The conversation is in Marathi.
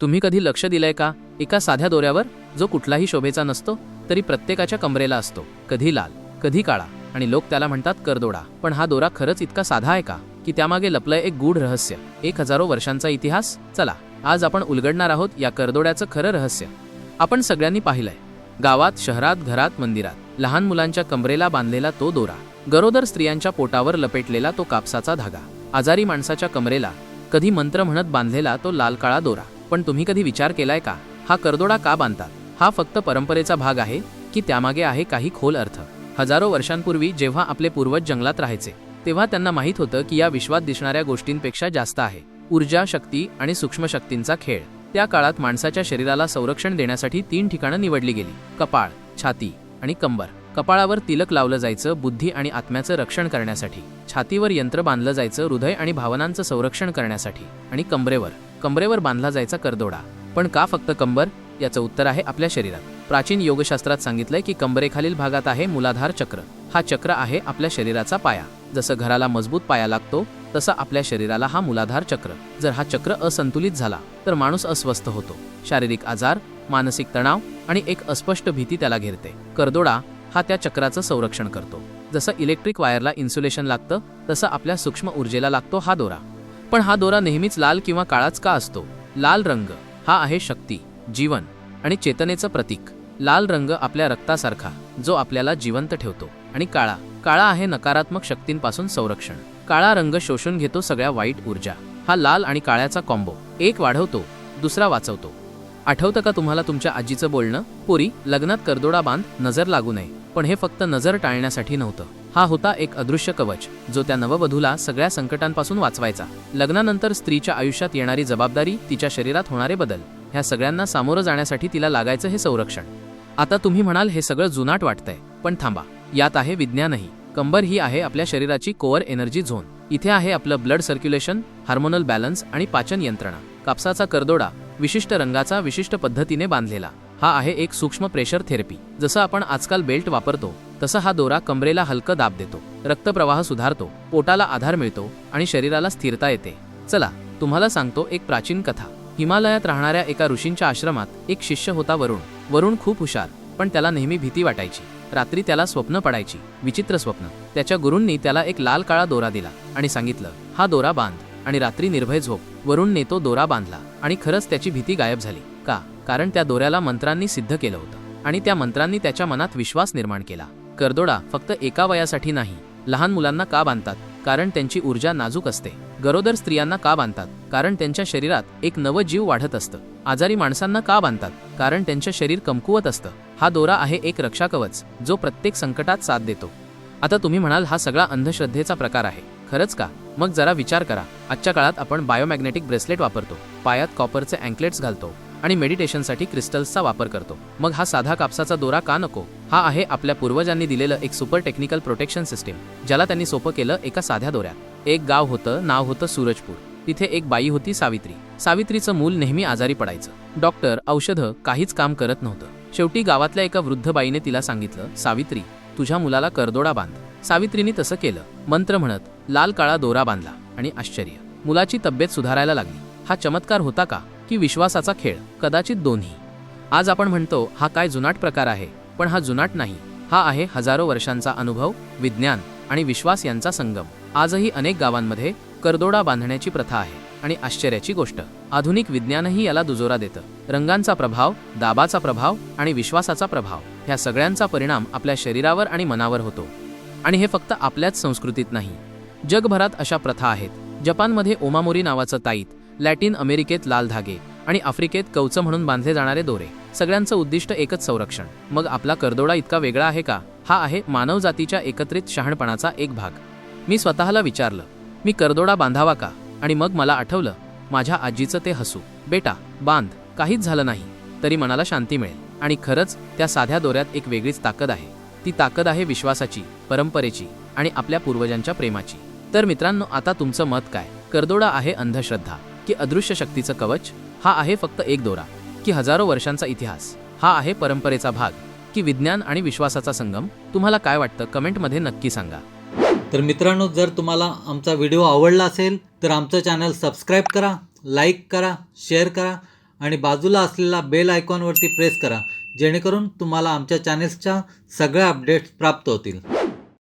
तुम्ही कधी लक्ष दिलंय का? एका साध्या दोऱ्यावर जो कुठलाही शोभेचा नसतो तरी प्रत्येकाच्या कमरेला असतो कधी लाल कधी काळा आणि लोक त्याला म्हणतात करदोडा. पण हा दोरा खरंच इतका साधा आहे का? की त्यामागे लपलंय एक गूढ रहस्य. एक हजारो वर्षांचा इतिहास? चला आज आपण उलगडणार आहोत या करदोड्याचं खरं रहस्य. आपण सगळ्यांनी पाहिलंय. गावात शहरात घरात मंदिरात. लहान मुलांच्या कमरेला बांधलेला तो दोरा. गरोदर स्त्रियांच्या पोटावर लपेटलेला तो कापसाचा धागा. आजारी माणसाच्या कमरेला कधी मंत्र म्हणत बांधलेला तो लाल काळा दोरा. पण तुम्ही कधी विचार केलाय का? हा करदोडा का बांधतात? हा फक्त परंपरेचा भाग आहे की त्यामागे आहे काही खोल अर्थ. हजारो वर्षांपूर्वी जेव्हा आपले पूर्वज जंगलात राहायचे तेव्हा त्यांना माहीत होतं की या विश्वात दिसणाऱ्या गोष्टींपेक्षा जास्त आहे. ऊर्जा शक्ती आणि सूक्ष्म शक्तींचा खेळ. त्या काळात माणसाच्या शरीराला संरक्षण देण्यासाठी तीन ठिकाणं निवडली गेली. कपाळ छाती आणि कंबर. कपाळावर तिलक लावलं जायचं बुद्धी आणि आत्म्याचं रक्षण करण्यासाठी. छातीवर यंत्र बांधलं जायचं हृदय आणि भावनांचं संरक्षण करण्यासाठी. आणि कंबरेवर. कंबरेवर बांधला जायचा करदोडा. पण का फक्त कंबर? याचं उत्तर आहे आपल्या शरीरात. प्राचीन योगशास्त्रात सांगितलंय की कंबरेखालील भागात आहे मुलाधार चक्र. हा चक्र आहे आपल्या शरीराचा पाया. जसं घराला मजबूत पाया लागतो तसा आपल्या शरीराला हा मुलाधार चक्र. जर हा चक्र असंतुलित झाला तर माणूस अस्वस्थ होतो. शारीरिक आजार मानसिक तणाव आणि एक अस्पष्ट भीती त्याला घेरते. करदोडा हा त्या चक्राचं संरक्षण करतो. जसं इलेक्ट्रिक वायरला इन्सुलेशन लागतं तसं आपल्या सूक्ष्म ऊर्जेला लागतो हा दोरा. पण हा दोरा नेहमीच लाल किंवा काळाच का असतो? लाल रंग हा आहे शक्ती जीवन आणि चेतनेचं प्रतीक. लाल रंग आपल्या रक्तासारखा जो आपल्याला जिवंत ठेवतो. आणि काळा काळा आहे नकारात्मक शक्तींपासून संरक्षण. काळा रंग शोषून घेतो सगळ्या वाईट ऊर्जा. हा लाल आणि काळ्याचा कॉम्बो एक वाढवतो दुसरा वाचवतो. आठवतं का तुम्हाला तुमच्या आजीचं बोलणं? पोरी लग्नात करदोडा बांध नजर लागू नये. पण हे फक्त नजर टाळण्यासाठी नव्हतं. हा होता एक अदृश्य कवच जो त्या नववधूला सगळ्या संकटांपासून वाचवायचा. लग्नानंतर स्त्रीच्या आयुष्यात येणारी जबाबदारी तिच्या शरीरात होणारे बदल ह्या सगळ्यांना सामोरं जाण्यासाठी तिला लागायचं हे संरक्षण. आता तुम्ही म्हणाल हे सगळं जुनाट वाटतंय पण थांबा. यात आहे विज्ञानही. कंबर ही आहे आपल्या शरीराची कोअर एनर्जी झोन. इथे आहे आपलं ब्लड सर्क्युलेशन हार्मोनल बॅलन्स आणि पाचन यंत्रणा. कापसाचा करदोडा विशिष्ट रंगाचा विशिष्ट पद्धतीने बांधलेला. हा आहे एक सूक्ष्म प्रेशर थेरपी. जसं आपण आजकाल बेल्ट वापरतो तसा हा दोरा कमरेला हलकं दाब देतो. रक्तप्रवाह सुधारतो पोटाला आधार मिळतो आणि शरीराला स्थिरता येते. चला तुम्हाला सांगतो एक प्राचीन कथा. हिमालयात राहणाऱ्या एका ऋषींच्या आश्रमात एक शिष्य होता वरुण. वरुण खूप हुशार पण त्याला नेहमी भीती वाटायची. रात्री त्याला स्वप्न पडायची विचित्र स्वप्न. त्याच्या गुरूंनी त्याला एक लाल काळा दोरा दिला आणि सांगितलं हा दोरा बांध. आणि रात्री निर्भय झोप. वरून नेतो दोरा बांधला आणि खरंच त्याची भीती गायब झाली. का? कारण त्या दोऱ्याला मंत्रांनी सिद्ध केलं होतं. आणि त्या मंत्रांनी त्याच्या मनात विश्वास निर्माण केला. करदोडा फक्त एका वयासाठी नाही. लहान मुलांना का बांधतात? कारण त्यांची ऊर्जा नाजूक असते. गरोदर स्त्रियांना का बांधतात? कारण त्यांच्या शरीरात एक नवं जीव वाढत असतं. आजारी माणसांना का बांधतात? कारण त्यांचं शरीर कमकुवत असतं. हा दोरा आहे एक रक्षाकवच जो प्रत्येक संकटात साथ देतो. आता तुम्ही म्हणाल हा सगळा अंधश्रद्धेचा प्रकार आहे. खरंच का? मग जरा विचार करा. आजच्या काळात आपण बायोमॅग्नेटिक ब्रेसलेट वापरतो. पायात कॉपरचे अँकलेट्स घालतो आणि मेडिटेशनसाठी क्रिस्टल्सचा वापर करतो. मग हा साधा कापसाचा दोरा का नको? हा आहे आपल्या पूर्वजांनी दिलेलं एक सुपर टेक्निकल प्रोटेक्शन सिस्टीम ज्याला त्यांनी सोपं केलं एका साध्या दोऱ्यात. एक गाव होतं नाव होतं सूरजपूर. तिथे एक बाई होती सावित्री. सावित्रीचं मूल नेहमी आजारी पडायचं. डॉक्टर औषधं काहीच काम करत नव्हतं. शेवटी गावातल्या एका वृद्ध बाईने तिला सांगितलं सावित्री तुझ्या मुलाला करदोडा बांध. सावित्रीने तसं केलं. मंत्र म्हणत लाल काळा दोरा बांधला आणि आश्चर्य. मुलाची तब्येत सुधारायला लागली. हा चमत्कार होता का की विश्वासाचा खेळ? कदाचित दोन्ही. आज आपण म्हणतो हा काय जुनाट प्रकार आहे? पण हा जुनाट नाही. हा आहे हजारो वर्षांचा अनुभव विज्ञान आणि विश्वास यांचा संगम. आजही अनेक गावांमध्ये करदोडा बांधण्याची प्रथा आहे आणि आश्चर्याची गोष्ट आधुनिक विज्ञानही याला दुजोरा देतं. रंगांचा प्रभाव दाबाचा प्रभाव आणि विश्वासाचा प्रभाव ह्या सगळ्यांचा परिणाम आपल्या शरीरावर आणि मनावर होतो. आणि हे फक्त आपल्याच संस्कृतीत नाही. जगभरात अशा प्रथा आहेत. जपानमध्ये ओमामोरी नावाचं ताईत लॅटिन अमेरिकेत लाल धागे आणि आफ्रिकेत कवचं म्हणून बांधले जाणारे दोरे. सगळ्यांचं उद्दिष्ट एकच संरक्षण. मग आपला करदोडा इतका वेगळा आहे का? हा आहे मानवजातीच्या एकत्रित शहाणपणाचा एक भाग. मी स्वतःला विचारलं मी करदोडा बांधावा का? आणि मग मला आठवलं माझ्या आजीचं ते हसू. बेटा बांध. काहीच झालं नाही. तरी मनाला शांती मिळेल. आणि खरंच त्या साध्या दोऱ्यात एक वेगळीच ताकद आहे. ती ताकद आहे विश्वासाची परंपरेची आणि आपल्या पूर्वजांच्या प्रेमाची. तर मित्रांनो आता तुमचं मत काय? करदोडा आहे अंधश्रद्धा की अदृश्य शक्तीचं कवच? हा आहे फक्त एक दोरा की हजारो वर्षांचा इतिहास. हा आहे परंपरेचा भाग की विज्ञान आणि विश्वासाचा संगम? तुम्हाला काय वाटतं? कमेंटमध्ये नक्की सांगा. तर मित्रांनो जर तुम्हाला आमचा व्हिडिओ आवडला असेल तर आमचं चॅनल सबस्क्राईब करा लाईक करा शेअर करा आणि बाजूला असलेला बेल आयकॉनवरती प्रेस करा जेणेकरून तुम्हाला आमच्या चॅनेल्सच्या सगळ्या अपडेट्स प्राप्त होतील.